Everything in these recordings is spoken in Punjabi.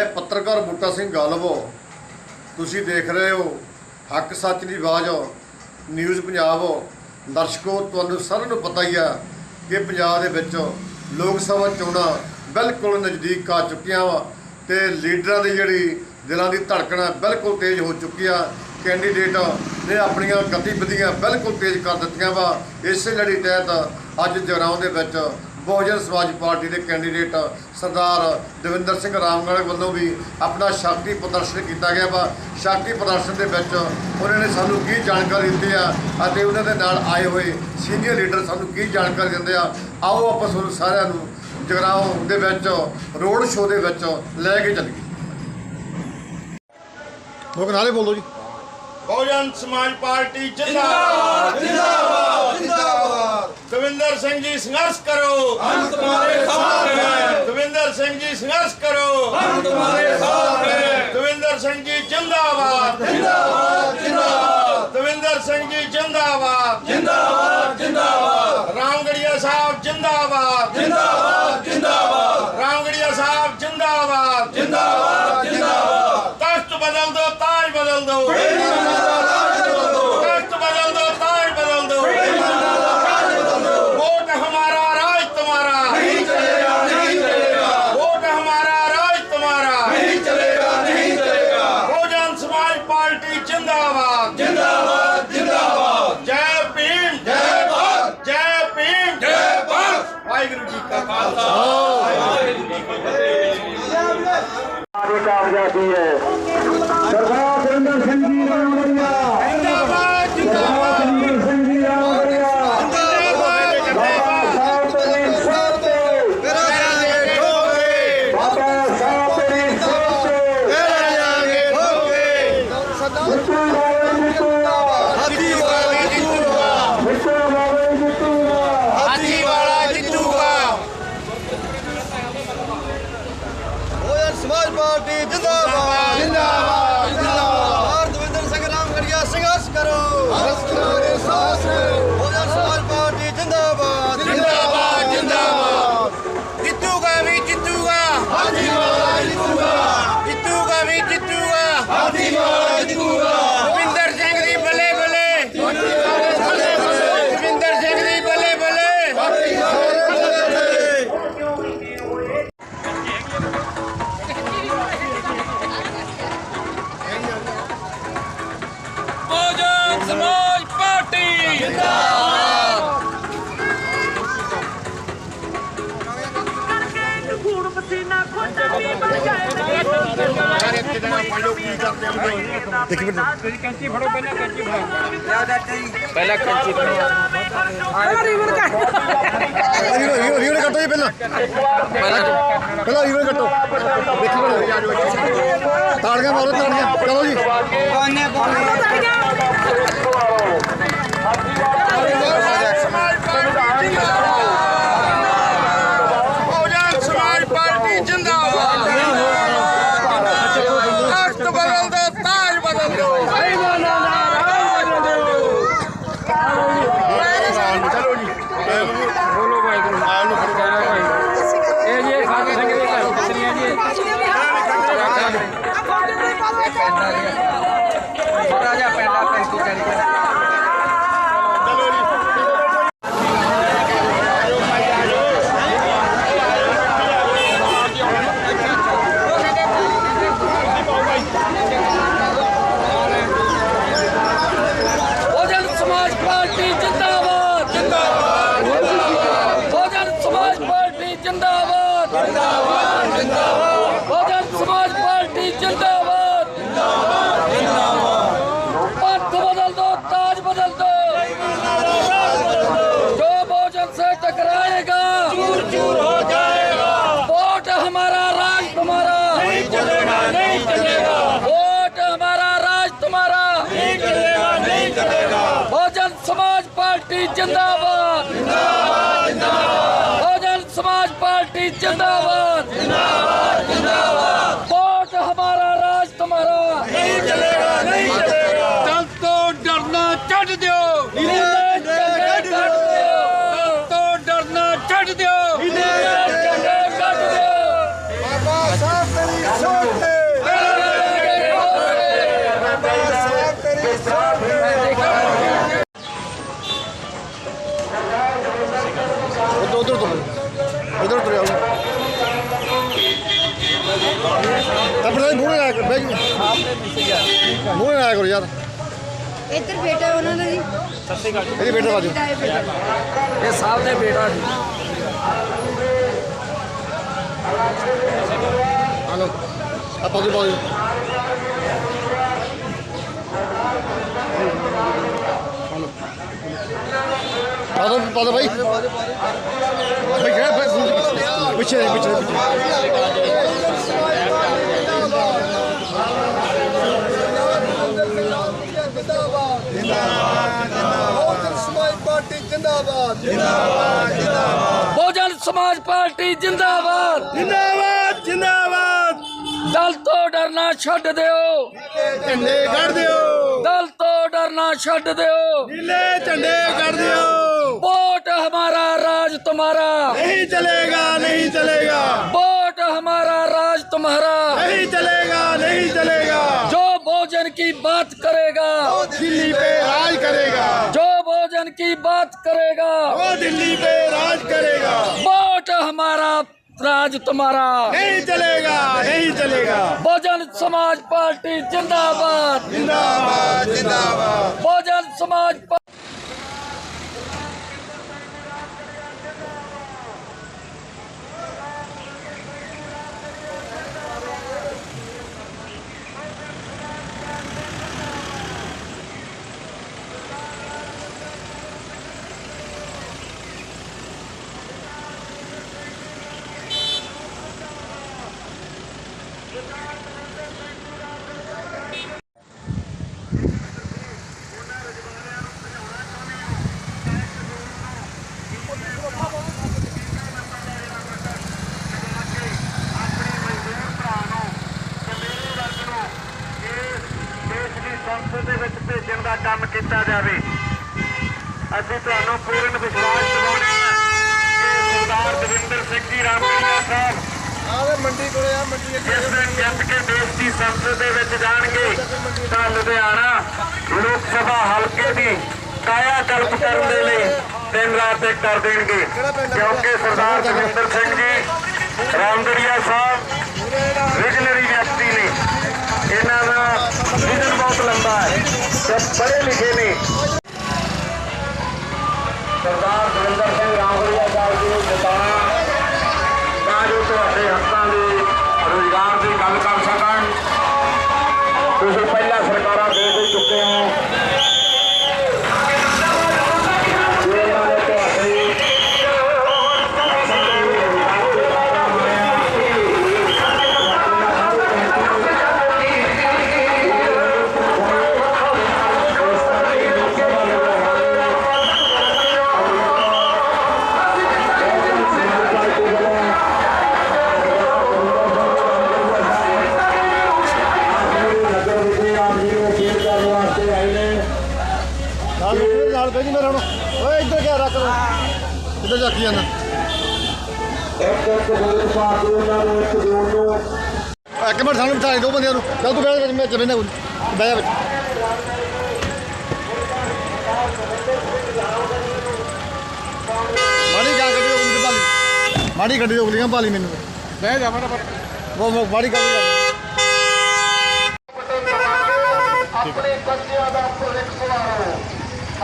ਮੈਂ ਪੱਤਰਕਾਰ ਬੂਟਾ ਸਿੰਘ ਗਾਲਵੋ, ਤੁਸੀਂ ਦੇਖ ਰਹੇ ਹੋ ਹੱਕ ਸੱਚ ਦੀ ਆਵਾਜ਼, ਨਿਊਜ਼ ਪੰਜਾਬ। ਦਰਸ਼ਕੋ, ਤੁਹਾਨੂੰ ਸਾਰਿਆਂ ਨੂੰ ਪਤਾ ਹੀ ਆ ਕਿ ਪੰਜਾਬ ਦੇ ਵਿੱਚ ਲੋਕ ਸਭਾ ਚੋਣਾਂ ਬਿਲਕੁਲ ਨਜ਼ਦੀਕ ਆ ਚੁੱਕੀਆਂ ਵਾ ਤੇ ਲੀਡਰਾਂ ਦੀ ਜਿਹੜੀ ਦਿਲਾਂ ਦੀ ਧੜਕਣ ਬਿਲਕੁਲ ਤੇਜ਼ ਹੋ ਚੁੱਕੀ ਆ। ਕੈਂਡੀਡੇਟ ਨੇ ਆਪਣੀਆਂ ਗਤੀਵਿਧੀਆਂ ਬਿਲਕੁਲ ਤੇਜ਼ ਕਰ ਦਿੱਤੀਆਂ ਵਾ। ਇਸੇ ਲੜੀ ਤਹਿਤ ਅੱਜ ਜਗਰਾਉਂ ਦੇ ਵਿੱਚ ਬਹੁਜਨ ਸਮਾਜ ਪਾਰਟੀ ਦੇ ਕੈਂਡੀਡੇਟ ਸਰਦਾਰ ਦਵਿੰਦਰ ਸਿੰਘ ਰਾਮਗੜ੍ਹ ਵੱਲੋਂ ਵੀ ਆਪਣਾ ਸ਼ਕਤੀ ਪ੍ਰਦਰਸ਼ਨ ਕੀਤਾ ਗਿਆ ਵਾ। ਸ਼ਕਤੀ ਪ੍ਰਦਰਸ਼ਨ ਦੇ ਵਿੱਚ ਉਹਨਾਂ ਨੇ ਸਾਨੂੰ ਕੀ ਜਾਣਕਾਰੀ ਦਿੱਤੀ ਆ ਅਤੇ ਉਹਨਾਂ ਦੇ ਨਾਲ ਆਏ ਹੋਏ ਸੀਨੀਅਰ ਲੀਡਰ ਸਾਨੂੰ ਕੀ ਜਾਣਕਾਰੀ ਦਿੰਦੇ ਆ ਆਓ ਆਪਾਂ ਤੁਹਾਨੂੰ ਸਾਰਿਆਂ ਨੂੰ ਜਗਰਾਉਂ ਦੇ ਵਿੱਚ ਰੋਡ ਸ਼ੋਅ ਦੇ ਵਿੱਚ ਲੈ ਕੇ ਚੱਲੀਏ। ਲੋਕ ਨਾਲੇ ਬੋਲੋ ਜੀ। ਬਹੁਜਨ ਸਮਾਜ ਪਾਰਟੀ ਜਿੰਦਾਬਾਦ ਜਿੰਦਾਬਾਦ। ਸਿੰਘ ਜੀ ਸੰਘਰਸ਼ ਕਰੋ हम तुम्हारे साथ हैं ਦਵਿੰਦਰ ਸਿੰਘ ਜੀ ਸੰਘਰਸ਼ ਕਰੋ हम तुम्हारे साथ हैं ਦਵਿੰਦਰ ਸਿੰਘ ਜੀ ਜਿੰਦਾਬਾਦ जिंदाबाद जिंदाबाद ਦਵਿੰਦਰ ਸਿੰਘ ਜੀ ਜਿੰਦਾਬਾਦ जिंदाबाद जिंदाबाद ਰਾਮਗੜੀਆ ਸਾਹਿਬ ਜਿੰਦਾਬਾਦ जिंदाबाद जिंदाबाद ਰਾਮਗੜੀਆ ਸਾਹਿਬ ਜਿੰਦਾਬਾਦ जिंदाबाद जिंदाबाद ਤਖਤ ਬਦਲ ਦੋ ਤਾਜ ਬਦਲ ਦੋ ਕਾਮਯਾਬੀ ਹੈ ਸਰਦਾਰ ਸੁਰਿੰਦਰ ਸਿੰਘ ਜੀ ਰਾਣਵੜੀਆ ਦੇਖੀ ਬਿੰਦ ਤੁਸੀਂ ਕੈਂਚੀ ਫੜੋ ਪਹਿਲਾਂ ਕੈਂਚੀ ਫੜੋ। ਪਹਿਲਾਂ ਕੈਂਚੀ ਫੜੋ ਰੀਵਨ ਕਰ ਰੀਵਨ ਰੀਵਨ ਕੱਟੋ ਜੀ ਪਹਿਲਾਂ। ਪਹਿਲਾਂ ਰੀਵਨ ਕੱਟੋ। ਦੇਖੀ ਬਣਾ ਤਾੜੀਆਂ ਮਾਰੋ ਤਾੜੀਆਂ। ਚਲੋ ਜੀ। ਬਹੁਜਨ जिंदाबाद जिंदाबाद जिंदाबाद वोट हमारा राज तुम्हारा नहीं चलेगा नहीं चलेगा कल तो डरना छड़ दो कल तो डरना छड़ दो ਇੱਧਰ ਬੇਟਾ ਉਹਨਾਂ ਦਾ ਜੀ। ਇਹਦੇ ਬੇਟੇ ਬਾਜੂ। ਬੇਟਾ ਬੇਟਾ। ਇਹ ਸਾਹਿਬ ਦੇ ਬੇਟਾ ਜੀ ਹਲੋ ਆਪਾਂ ਦੀ ਬਾਜੂ। ਪਾਦੋ ਪਾਦੋ ਭਾਈ ਭਾਈ ਕਿਹੜਾ ਪਿੱਛੇ ਪਿੱਛੇ ਪਿੱਛੇ। जिंदाबाद जिंदाबाद जिंदाबाद। बहुजन समाज पार्टी जिंदाबाद। जिंदाबाद जिंदाबाद। दल तो डरना छड दियो झंडे कर दियो दल तो डरना छड दियो नीले झंडे कर दियो वोट हमारा राज तुम्हारा। नहीं चलेगा नहीं चलेगा। वोट हमारा राज तुम्हारा। नहीं चलेगा नहीं चलेगा। जो भोजन की बात करेगा। दिल्ली पे राज करेगा। जो भोजन की बात करेगा वो दिल्ली पे राज करेगा। वोट हमारा राज तुम्हारा। नहीं चलेगा नहीं चलेगा। बहुजन समाज पार्टी जिंदाबाद। जिंदाबाद जिंदाबाद। बहुजन समाज ਮੰਡੀ ਕੋਲੇ ਆ ਮੰਡੀ ਜਿਸ ਦਿਨ ਜਿੱਤ ਕੇ ਦੇਸ਼ ਦੀ ਸੰਸਦ ਦੇ ਵਿੱਚ ਜਾਣਗੇ ਤਾਂ ਲੁਧਿਆਣਾ ਲੋਕ ਸਭਾ ਹਲਕੇ ਦੀ ਕਾਇਆ ਕਲਪ ਕਰਨ ਦੇ ਲਈ ਦਿਨ ਰਾਤ ਇੱਕ ਕਰ ਦੇਣਗੇ। ਕਿਉਂਕਿ ਸਰਦਾਰ ਦਵਿੰਦਰ ਸਿੰਘ ਜੀ ਰਾਮਗੜੀਆ ਸਾਹਿਬ ਵਿਜਨਰੀ ਵਿਅਕਤੀ ਨੇ। ਇਹਨਾਂ ਦਾ ਵਿਜ਼ਨ ਬਹੁਤ ਲੰਬਾ ਹੈ। ਤੇ ਪੜ੍ਹੇ ਲਿਖੇ ਨੇ। ਸਰਦਾਰ ਦਵਿੰਦਰ ਸਿੰਘ ਰਾਮਗੜੀਆ ਸਾਹਿਬ ਜੀ ਨੂੰ ਤੁਹਾਡੇ ਦੇ ਰੋਜ਼ਗਾਰ ਦੀ ਗੱਲ ਕਰ ਸਕਣ। ਤੁਸੀਂ ਪਹਿਲਾਂ ਇੱਧਰ ਜਾਕੀ ਜਾਣਾ ਇੱਕ ਮਿੰਟ ਸਾਨੂੰ ਬਿਠਾ ਦੇ ਦੋ ਬੰਦਿਆਂ ਨੂੰ। ਚੱਲ ਤੂੰ ਬਹਿ ਜਾ ਵਿੱਚ ਮੈਂ ਚੱਲੇ ਨਾ ਕੋਈ। ਬਹਿ ਜਾ ਵਿੱਚ। ਮਾੜੀ ਗਾ ਗੱਡੀ ਉਗਲੀ ਮਾੜੀ ਗੱਡੀ ਉਗਲੀਆਂ ਭਾਲੀ ਮੈਨੂੰ। ਬਹਿ ਜਾ ਫਟਾਫਟ। ਉਹ ਮਾੜੀ ਗੱਲ ਆਪਣੇ ਬੱਚਿਆਂ ਦਾ ਭਵਿੱਖ ਸੁਆਰੋ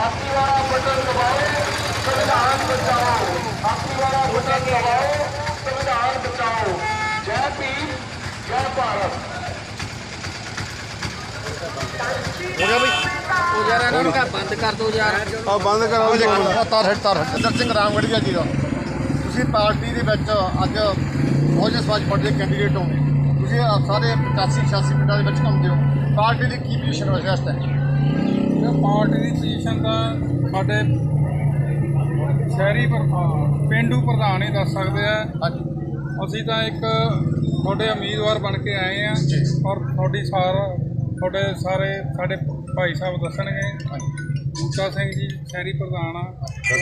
ਆਪੀ ਵਾਲਾ ਬਟਨ ਦਬਾਓ। ਸੰਵਿਧਾਨ ਬਚਾਓ। ਆਪੀ ਵਾਲਾ ਬਟਨ ਦਬਾਓ ਸੰਵਿਧਾਨ ਬਚਾਓ। ਜੈ ਭੀਮ ਜੈ ਭਾਰਤ। ਹੋ ਗਿਆ ਬਈ। ਯਾਰ ਇਹਨਾਂ ਨੂੰ ਕਹ ਬੰਦ ਕਰ ਦੋ ਯਾਰ। ਆ ਬੰਦ ਕਰਾਓ ਜੀ ਤਾਰ ਹਟ ਤਾਰ ਹਟ ਅੰਦਰ ਸਿੰਘ ਰਾਮਗੜੀਆ ਜੀ ਦਾ। ਤੁਸੀਂ ਪਾਰਟੀ ਦੇ ਵਿੱਚ ਅੱਜ ਬਹੁਜਨ ਸਮਾਜ ਪਾਰਟੀ ਦੇ ਕੈਂਡੀਡੇਟ ਹੋ ਤੁਸੀਂ ਸਾਰੇ 85 86 ਪਿੰਡਾਂ ਦੇ ਵਿੱਚ ਘੁੰਮਦੇ ਹੋ। ਪਾਰਟੀ ਦੀ ਕੀ ਪੋਜੀਸ਼ਨ ਹੈ ਇਸ ਇਹ ਪਾਰਟੀ ਦੀ ਪੋਜੀਸ਼ਨ ਤਾਂ ਸਾਡੇ ਸ਼ਹਿਰੀ ਪ੍ਰਧਾਨ ਪਿੰਡੂ ਪ੍ਰਧਾਨ ਹੀ ਦੱਸ ਸਕਦੇ ਆ। ਹਾਂਜੀ। ਅਸੀਂ ਤਾਂ ਇੱਕ ਤੁਹਾਡੇ ਉਮੀਦਵਾਰ ਬਣ ਕੇ ਆਏ ਆ ਜੀ। ਔਰ ਤੁਹਾਡੀ ਸਾਰ ਤੁਹਾਡੇ ਸਾਰੇ ਸਾਡੇ ਭਾਈ ਸਾਹਿਬ ਦੱਸਣਗੇ। ਬੂਟਾ ਸਿੰਘ ਜੀ ਸ਼ਹਿਰੀ ਪ੍ਰਧਾਨ ਆ।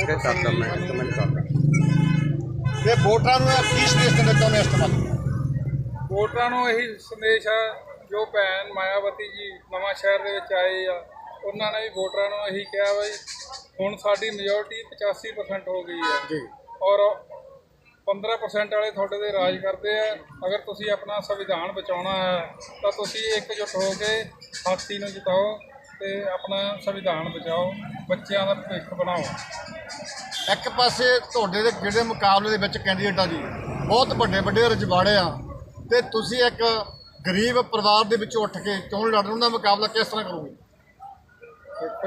ਦੱਸ ਕੇ ਤੇ ਵੋਟਰਾਂ ਨੂੰ ਕੀ ਸੰਦੇਸ਼ ਦੇਣਾ ਚਾਹੁੰਦੇ ਇਸ ਤੋਂ ਵੋਟਰਾਂ ਨੂੰ ਇਹੀ ਸੰਦੇਸ਼ ਆ ਜੋ ਭੈਣ ਮਾਇਆਵਤੀ ਜੀ ਨਵਾਂ ਸ਼ਹਿਰ ਦੇ ਵਿੱਚ ਆਏ ਆ ਉਹਨਾਂ ਨੇ ਵੀ ਵੋਟਰਾਂ ਨੂੰ ਇਹੀ ਕਿਹਾ ਬਈ ਹੁਣ ਸਾਡੀ ਮੈਜੋਰਟੀ 85% ਹੋ ਗਈ ਆ ਜੀ। ਔਰ 15% ਵਾਲੇ ਤੁਹਾਡੇ ਤੇ ਰਾਜ ਕਰਦੇ ਆ। ਅਗਰ ਤੁਸੀਂ ਆਪਣਾ ਸੰਵਿਧਾਨ ਬਚਾਉਣਾ ਹੈ ਤਾਂ ਤੁਸੀਂ ਇਕਜੁੱਟ ਹੋ ਕੇ ਹਾਥੀ ਨੂੰ ਜਿਤਾਓ ਤੇ ਆਪਣਾ ਸੰਵਿਧਾਨ ਬਚਾਓ ਬੱਚਿਆਂ ਦਾ ਭਵਿੱਖ ਬਣਾਓ। ਇੱਕ ਪਾਸੇ ਤੁਹਾਡੇ ਦੇ ਜਿਹੜੇ ਮੁਕਾਬਲੇ ਦੇ ਵਿੱਚ ਕੈਂਡੀਡੇਟ ਆ ਜੀ? ਬਹੁਤ ਵੱਡੇ ਵੱਡੇ ਰਜਵਾੜੇ ਆ। ਤੇ ਤੁਸੀਂ ਇੱਕ ਗਰੀਬ ਪਰਿਵਾਰ ਦੇ ਵਿੱਚੋਂ ਉੱਠ ਕੇ ਚੋਣ ਲੜਨ ਦਾ ਮੁਕਾਬਲਾ ਕਿਸ ਤਰ੍ਹਾਂ ਕਰੋਗੇ?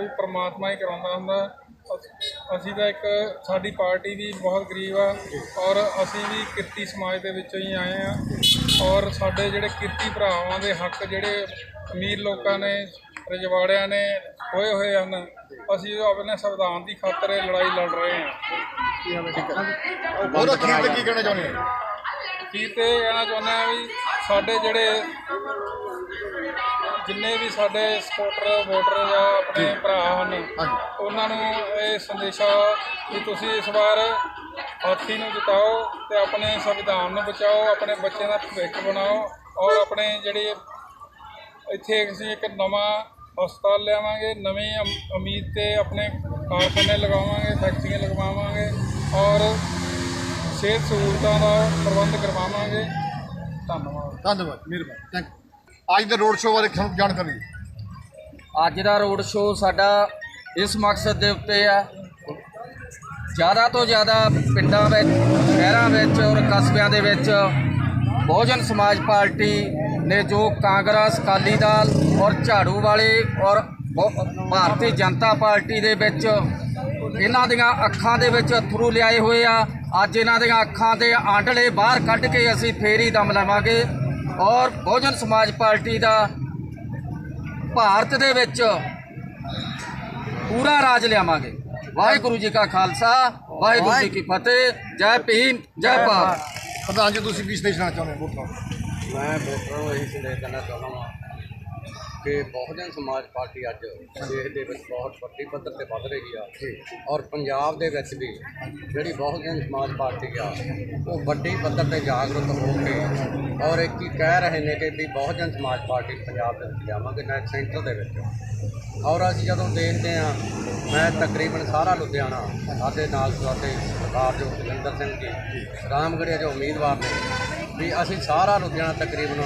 ਜੀ ਪ੍ਰਮਾਤਮਾ ਹੀ ਕਰਾਉਂਦਾ ਹੁੰਦਾ। ਅਸ- ਅਸੀਂ ਤਾਂ ਇੱਕ ਸਾਡੀ ਪਾਰਟੀ ਵੀ ਬਹੁਤ ਗਰੀਬ ਆ ਔਰ ਅਸੀਂ ਵੀ ਕਿਰਤੀ ਸਮਾਜ ਦੇ ਵਿੱਚੋਂ ਹੀ ਆਏ ਆ ਔਰ ਸਾਡੇ ਜਿਹੜੇ ਕਿਰਤੀ ਭਰਾਵਾਂ ਦੇ ਹੱਕ ਜਿਹੜੇ ਅਮੀਰ ਲੋਕਾਂ ਨੇ, ਰਜਵਾੜਿਆਂ ਨੇ ਹੋਏ ਹੋਏ ਹਨ, ਅਸੀਂ ਆਪਣੇ ਸੰਵਿਧਾਨ ਦੀ ਖਾਤਰ ਲੜਾਈ ਲੜ ਰਹੇ ਹਾਂ। ਉਹਦਾ ਅਖੀਰ ਤੇ ਕੀ ਕਹਿਣਾ ਚਾਹੁੰਦੇ ਆ ਕੀ ਤੇ ਕਹਿਣਾ ਚਾਹੁੰਦੇ ਆ ਵੀ ਸਾਡੇ ਜਿਹੜੇ ਜਿੰਨੇ ਵੀ ਸਾਡੇ ਸਪੋਰਟਰ ਵੋਟਰ ਜਾਂ ਆਪਣੇ ਭਰਾ ਹਨ ਉਹਨਾਂ ਨੂੰ ਇਹ ਸੰਦੇਸ਼ਾ ਕਿ ਤੁਸੀਂ ਇਸ ਵਾਰ ਹਾਥੀ ਨੂੰ ਜਿਤਾਓ ਤੇ ਆਪਣੇ ਸੰਵਿਧਾਨ ਨੂੰ ਬਚਾਓ ਆਪਣੇ ਬੱਚਿਆਂ ਦਾ ਭਵਿੱਖ ਬਣਾਓ ਔਰ ਆਪਣੇ ਜਿਹੜੇ ਇੱਥੇ ਅਸੀਂ ਇੱਕ ਨਵਾਂ ਹਸਪਤਾਲ ਲਿਆਵਾਂਗੇ ਨਵੀਂ ਉਮੀਦ ਤੇ ਆਪਣੇ ਕਾਰਖਾਨੇ ਲਗਾਵਾਂਗੇ ਫੈਕਟਰੀਆਂ ਲਗਵਾਵਾਂਗੇ ਔਰ ਸਿਹਤ ਸਹੂਲਤਾਂ ਦਾ ਕਰਵਾਵਾਂਗੇ ਧੰਨਵਾਦ। ਧੰਨਵਾਦ ਮਿਹਰਬਾਨੀ ਥੈਂਕ ਅੱਜ ਦੇ ਰੋਡ ਸ਼ੋਅ ਬਾਰੇ ਸਾਨੂੰ ਜਾਣਕਾਰੀ ਅੱਜ ਦਾ ਰੋਡ ਸ਼ੋਅ ਸਾਡਾ ਇਸ ਮਕਸਦ ਦੇ ਉੱਤੇ ਆ। ਜ਼ਿਆਦਾ ਤੋਂ ਜ਼ਿਆਦਾ ਪਿੰਡਾਂ ਵਿੱਚ ਸ਼ਹਿਰਾਂ ਵਿੱਚ ਔਰ ਕਸਬਿਆਂ ਦੇ ਵਿੱਚ ਬਹੁਜਨ ਸਮਾਜ ਪਾਰਟੀ ਨੇ ਜੋ ਕਾਂਗਰਸ ਅਕਾਲੀ ਦਲ ਔਰ ਝਾੜੂ ਵਾਲੇ ਔਰ ਭਾਰਤੀ ਜਨਤਾ ਪਾਰਟੀ ਦੇ ਵਿੱਚ ਇਹਨਾਂ ਦੀਆਂ ਅੱਖਾਂ ਦੇ ਵਿੱਚ ਅਥਰੂ ਲਿਆਏ ਹੋਏ ਆ। ਅੱਜ ਇਹਨਾਂ ਦੀਆਂ ਅੱਖਾਂ ਦੇ ਆਂਡਲੇ ਬਾਹਰ ਕੱਢ ਕੇ ਅਸੀਂ ਫੇਰੀ ਦਮ ਲਵਾਂਗੇ ਔਰ ਬਹੁਜਨ ਸਮਾਜ ਪਾਰਟੀ ਦਾ ਭਾਰਤ ਦੇ ਵਿੱਚ ਪੂਰਾ ਰਾਜ ਲਿਆਵਾਂਗੇ। ਵਾਹਿਗੁਰੂ ਜੀ ਕਾ ਖਾਲਸਾ ਵਾਹਿਗੁਰੂ ਜੀ ਕੀ ਫਤਿਹ ਜੈ ਭੀਮ ਜੈ ਭਾਰਤ। ਪ੍ਰਧਾਨ ਜੀ ਤੁਸੀਂ ਕੀ ਸੰਦੇਸ਼ ਦੇਣਾ ਚਾਹੁੰਦੇ ਹੋ ਮੈਂ ਨੂੰ ਇਹੀ ਸੰਦੇਸ਼ ਦੇਣਾ ਚਾਹੁੰਦਾ ਹਾਂ ਕਿ ਬਹੁਜਨ ਸਮਾਜ ਪਾਰਟੀ ਅੱਜ ਦੇਸ਼ ਦੇ ਵਿੱਚ ਬਹੁਤ ਵੱਡੀ ਪੱਧਰ ਤੇ ਵੱਧ ਰਹੀ ਆ। ਔਰ ਪੰਜਾਬ ਦੇ ਵਿੱਚ ਵੀ ਜਿਹੜੀ ਬਹੁਜਨ ਸਮਾਜ ਪਾਰਟੀ ਆ, ਉਹ ਵੱਡੀ ਪੱਧਰ ਤੇ ਜਾਗਰੂਕ ਹੋ ਕੇ ਔਰ ਇੱਕ ਹੀ ਕਹਿ ਰਹੇ ਨੇ ਕਿ ਵੀ ਬਹੁਜਨ ਸਮਾਜ ਪਾਰਟੀ ਪੰਜਾਬ ਦੇ ਵਿੱਚ ਜਾਵਾਂਗੇ, ਨਾ ਸੈਂਟਰ ਦੇ ਵਿੱਚ। ਔਰ ਅਸੀਂ ਜਦੋਂ ਦੇਖਦੇ ਆ ਮੈਂ ਤਕਰੀਬਨ ਸਾਰਾ ਲੁਧਿਆਣਾ, ਸਾਡੇ ਨਾਲ ਸਾਡੇ ਸਰਦਾਰ ਜੋ ਸੁਰਿੰਦਰ ਸਿੰਘ ਜੀ, ਰਾਮਗੜ੍ਹੀਆ ਜੋ ਉਮੀਦਵਾਰ ਨੇ ਵੀ ਅਸੀਂ ਸਾਰਾ ਲੁਧਿਆਣਾ ਤਕਰੀਬਨ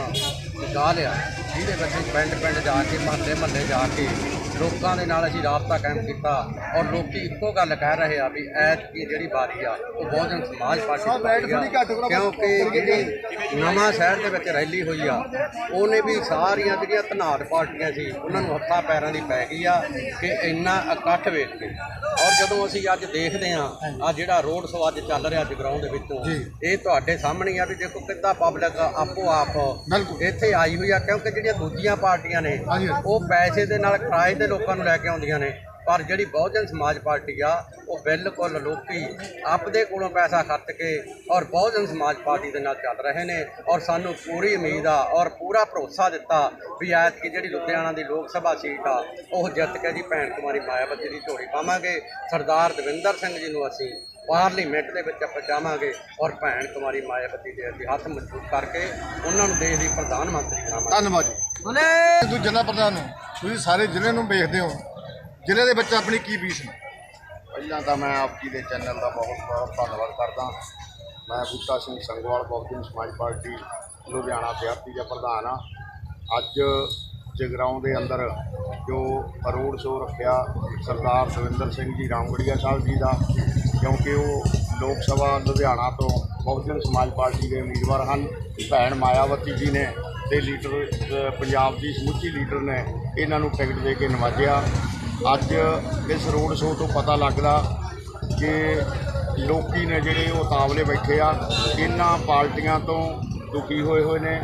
ਗਾ ਲਿਆ। ਜਿਹਦੇ ਵਿੱਚ ਪਿੰਡ ਪਿੰਡ ਜਾ ਕੇ ਮਹੱਲੇ ਮਹੱਲੇ ਜਾ ਕੇ ਲੋਕਾਂ ਦੇ ਨਾਲ ਅਸੀਂ ਰਾਬਤਾ ਕਾਇਮ ਕੀਤਾ ਔਰ ਲੋਕੀ ਇੱਕੋ ਗੱਲ ਕਹਿ ਰਹੇ ਆ ਵੀ ਐਤਕੀ ਜਿਹੜੀ ਵਾਰੀ ਆ ਉਹ ਬਹੁਜਨ ਸਮਾਜ ਪਾਰਟੀ ਦੀ ਆ ਕਿਉਂਕਿ ਜਿਹੜੀ ਨਵਾਂ ਸ਼ਹਿਰ ਦੇ ਵਿੱਚ ਰੈਲੀ ਹੋਈ ਆ ਉਹਨੇ ਵੀ ਸਾਰੀਆਂ ਜਿਹੜੀਆਂ ਧਨਾੜ ਪਾਰਟੀਆਂ ਸੀ ਉਹਨਾਂ ਨੂੰ ਹੱਥਾਂ ਪੈਰਾਂ ਦੀ ਪੈ ਗਈ ਆ ਕਿ ਇੰਨਾ ਇਕੱਠ ਵੇਖ ਕੇ ਔਰ ਜਦੋਂ ਅਸੀਂ ਅੱਜ ਦੇਖਦੇ ਆ ਆ ਜਿਹੜਾ ਰੋਡ ਸ਼ੋ ਅੱਜ ਚੱਲ ਰਿਹਾ ਜਗਰਾਉਂ ਦੇ ਵਿੱਚੋਂ ਇਹ ਤੁਹਾਡੇ ਸਾਹਮਣੇ ਆ ਵੀ ਦੇਖੋ ਕਿੱਦਾਂ ਪਬਲਿਕ ਆਪੋ ਆਪ। ਇੱਥੇ ਆਈ ਹੋਈ ਆ ਕਿਉਂਕਿ ਜਿਹੜੀਆਂ ਦੂਜੀਆਂ ਪਾਰਟੀਆਂ ਨੇ। ਉਹ ਪੈਸੇ ਦੇ ਨਾਲ ਕਿਰਾਏ ਤੇ ਲੋਕਾਂ ਨੂੰ ਲੈ ਕੇ ਆਉਂਦੀਆਂ ਨੇ। ਪਰ ਜਿਹੜੀ ਬਹੁਜਨ ਸਮਾਜ ਪਾਰਟੀ ਆ, ਉਹ ਬਿਲਕੁਲ ਲੋਕੀ ਆਪਦੇ ਕੋਲੋਂ ਪੈਸਾ ਖਰਚ ਕੇ ਔਰ ਬਹੁਜਨ ਸਮਾਜ ਪਾਰਟੀ ਦੇ ਨਾਲ ਚੱਲ ਰਹੇ ਨੇ ਔਰ ਸਾਨੂੰ ਪੂਰੀ ਉਮੀਦ ਆ ਔਰ ਪੂਰਾ ਭਰੋਸਾ ਦਿੱਤਾ ਵੀ ਐਤਕੀ ਜਿਹੜੀ ਲੁਧਿਆਣਾ ਦੀ ਲੋਕ ਸਭਾ ਸੀਟ ਆ, ਉਹ ਜਿੱਤ ਕੇ ਜੀ ਭੈਣ ਕੁਮਾਰੀ ਮਾਇਆਵਤੀ ਦੀ ਝੋਲੀ ਪਾਵਾਂਗੇ। ਸਰਦਾਰ ਦਵਿੰਦਰ ਸਿੰਘ ਜੀ ਨੂੰ ਅਸੀਂ ਪਾਰਲੀਮੈਂਟ ਦੇ ਵਿੱਚ ਪਹੁੰਚਾਵਾਂਗੇ ਔਰ ਭੈਣ ਕੁਮਾਰੀ ਮਾਇਆਵਤੀ ਦੇ ਅੱਗੇ ਹੱਥ ਮਜ਼ਬੂਤ ਕਰਕੇ ਉਹਨਾਂ ਨੂੰ ਦੇਸ਼ ਦੀ ਪ੍ਰਧਾਨ ਮੰਤਰੀ ਬਣਾਵਾਂਗੇ। ਧੰਨਵਾਦ ਜੀ। ਬੋਲੇ। ਤੁਸੀਂ ਜ਼ਿਲ੍ਹਾ ਪ੍ਰਧਾਨ ਹੋ ਤੁਸੀਂ ਸਾਰੇ ਜ਼ਿਲ੍ਹੇ ਨੂੰ ਵੇਖਦੇ ਹੋ। ਜ਼ਿਲ੍ਹੇ ਦੇ ਵਿੱਚ ਆਪਣੀ ਕੀ ਪੀਸ ਨੇ? ਪਹਿਲਾਂ ਤਾਂ ਮੈਂ ਆਪ ਜੀ ਦੇ ਚੈਨਲ ਦਾ ਬਹੁਤ ਬਹੁਤ ਧੰਨਵਾਦ ਕਰਦਾ। ਮੈਂ ਬੂਟਾ ਸਿੰਘ ਸੰਗਵਾਲ ਬਹੁਜਨ ਸਮਾਜ ਪਾਰਟੀ ਲੁਧਿਆਣਾ ਸਿਆਸਤੀ ਦਾ ਪ੍ਰਧਾਨ ਆ ਅੱਜ ਜਗਰਾਉਂ ਦੇ ਅੰਦਰ ਜੋ ਰੋਡ ਸ਼ੋਅ ਰੱਖਿਆ ਸਰਦਾਰ ਦਵਿੰਦਰ ਸਿੰਘ ਜੀ ਰਾਮਗੜੀਆ ਸਾਹਿਬ ਜੀ ਦਾ ਕਿਉਂਕਿ ਉਹ ਲੋਕ ਸਭਾ ਲੁਧਿਆਣਾ ਤੋਂ ਬਹੁਜਨ ਸਮਾਜ ਪਾਰਟੀ ਦੇ ਉਮੀਦਵਾਰ ਹਨ। ਭੈਣ ਮਾਇਆਵਤੀ ਜੀ ਨੇ ਤੇ ਲੀਡਰ ਅ, ਪੰਜਾਬ ਦੀ ਸਮੁੱਚੀ ਲੀਡਰ ਨੇ ਇਹਨਾਂ ਨੂੰ ਟਿਕਟ ਦੇ ਕੇ ਨਵਾਜਿਆ। ਅੱਜ ਇਸ ਰੋਡ ਸ਼ੋਅ ਤੋਂ ਪਤਾ ਲੱਗਦਾ ਕਿ ਲੋਕੀ ਨੇ ਜਿਹੜੇ ਉਹ ਤਾਵਲੇ ਬੈਠੇ ਆ ਇਹਨਾਂ ਪਾਰਟੀਆਂ ਤੋਂ ਦੁਖੀ ਹੋਏ ਹੋਏ ਨੇ।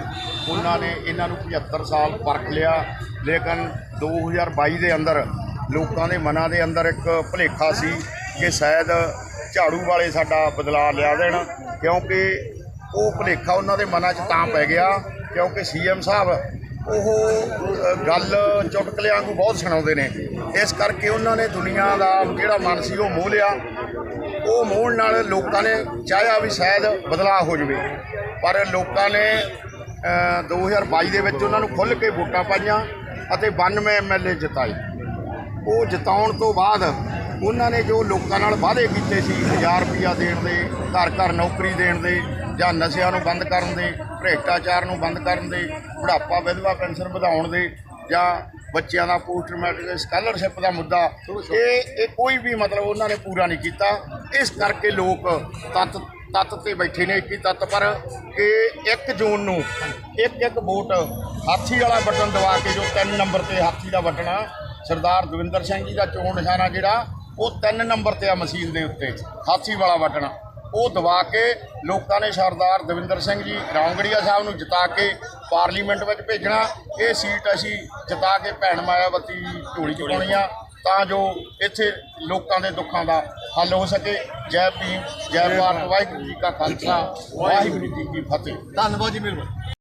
ਉਹਨਾਂ ਨੇ ਇਹਨਾਂ ਨੂੰ 75 ਸਾਲ ਪਰਖ ਲਿਆ ਲੇਕਿਨ 2022 ਦੇ ਅੰਦਰ ਲੋਕਾਂ ਦੇ ਮਨਾਂ ਦੇ ਅੰਦਰ ਇੱਕ ਭੁਲੇਖਾ ਸੀ ਕਿ ਸ਼ਾਇਦ ਝਾੜੂ ਵਾਲੇ ਸਾਡਾ ਬਦਲਾਅ ਲਿਆ ਦੇਣ ਕਿਉਂਕਿ ਉਹ ਭੁਲੇਖਾ ਉਹਨਾਂ ਦੇ ਮਨਾਂ 'ਚ ਤਾਂ ਪੈ ਗਿਆ। ਕਿਉਂਕਿ ਸੀਐਮ ਸਾਹਿਬ ਉਹ ਗੱਲ ਚੁਟਕਲਿਆਂ ਨੂੰ ਬਹੁਤ ਸੁਣਾਉਂਦੇ ਨੇ। ਇਸ ਕਰਕੇ ਉਹਨਾਂ ਨੇ ਦੁਨੀਆ ਦਾ ਜਿਹੜਾ ਮਨ ਸੀ ਉਹ ਮੋਹ ਲਿਆ। ਉਹ ਮੋਹਣ ਨਾਲ ਲੋਕਾਂ ਨੇ ਚਾਹਿਆ ਵੀ ਸ਼ਾਇਦ ਬਦਲਾਅ ਹੋ ਜਵੇ। ਪਰ ਲੋਕਾਂ ਨੇ ਅ, 2022 ਦੇ ਵਿੱਚ ਉਹਨਾਂ ਨੂੰ ਖੁੱਲ੍ਹ ਕੇ ਵੋਟਾਂ ਪਾਈਆਂ ਅਤੇ 92 ਐਮਐਲਏ ਜਿਤਾਏ। ਉਹ ਜਿਤਾਉਣ ਤੋਂ ਬਾਅਦ ਉਹਨਾਂ ਨੇ ਜੋ ਲੋਕਾਂ ਨਾਲ ਵਾਅਦੇ ਕੀਤੇ ਸੀ 1000 ਰੁਪਿਆ ਦੇਣ ਦੇ, ਘਰ ਘਰ ਨੌਕਰੀ ਦੇਣ ਦੇ ਜਾਂ ਨਸ਼ਿਆਂ ਨੂੰ ਬੰਦ ਕਰਨ ਦੇ, ਭ੍ਰਿਸ਼ਟਾਚਾਰ ਨੂੰ ਬੰਦ ਕਰਨ ਦੇ, ਬੁਢਾਪਾ, ਵਿਧਵਾ ਪੈਨਸ਼ਨ ਵਧਾਉਣ ਦੇ ਜਾਂ ਬੱਚਿਆਂ ਦਾ ਪੋਸਟ ਮੈਟ੍ਰਿਕ ਸਕਾਲਰਸ਼ਿਪ ਦਾ ਮੁੱਦਾ, ਇਹ ਇਹ ਕੋਈ ਵੀ ਮਤਲਬ ਉਹਨਾਂ ਨੇ ਪੂਰਾ ਨਹੀਂ ਕੀਤਾ। ਇਸ ਕਰਕੇ ਲੋਕ ਤੱਤ ਤੱਤ ਤੇ ਬੈਠੇ ਨੇ ਇੱਕੀ ਤੱਤ ਪਰ ਕਿ 1 ਜੂਨ ਨੂੰ ਇੱਕ ਇੱਕ ਵੋਟ ਹਾਥੀ ਵਾਲਾ ਬਟਨ ਦਬਾ ਕੇ ਜੋ 3 ਨੰਬਰ ਤੇ ਹਾਥੀ ਦਾ ਬਟਨ ਸਰਦਾਰ ਦਵਿੰਦਰ ਸਿੰਘ ਜੀ ਦਾ ਚੋਣ ਨਿਸ਼ਾਨਾ ਜਿਹੜਾ ਉਹ 3 ਨੰਬਰ ਤੇ ਆ ਮਸੀਤ ਦੇ ਉੱਤੇ, ਹਾਥੀ ਵਾਲਾ ਬਟਨ ਉਹ ਦਵਾ ਕੇ ਲੋਕਾਂ ਨੇ ਸਰਦਾਰ ਦਵਿੰਦਰ ਸਿੰਘ ਜੀ ਰੌਂਗੜੀਆ ਸਾਹਿਬ ਨੂੰ ਜਿਤਾ ਕੇ ਪਾਰਲੀਮੈਂਟ ਵਿੱਚ ਭੇਜਣਾ। ਇਹ ਸੀਟ ਅਸੀਂ ਜਿਤਾ ਕੇ ਭੈਣ ਮਾਇਆਵਤੀ ਝੋਲੀ ਚ ਆ, ਤਾਂ ਜੋ ਇੱਥੇ ਲੋਕਾਂ ਦੇ ਦੁੱਖਾਂ ਦਾ ਹੱਲ ਹੋ ਸਕੇ। ਜੈ ਭੀਮ, ਜੈ ਭਾਰਤ, ਵਾਹਿਗੁਰੂ ਜੀ ਕਾ ਖਾਲਸਾ, ਵਾਹਿਗੁਰੂ ਜੀ ਕੀ ਫਤਿਹ। ਧੰਨਵਾਦ ਜੀ, ਮਿਹਰਬਾਨੀ।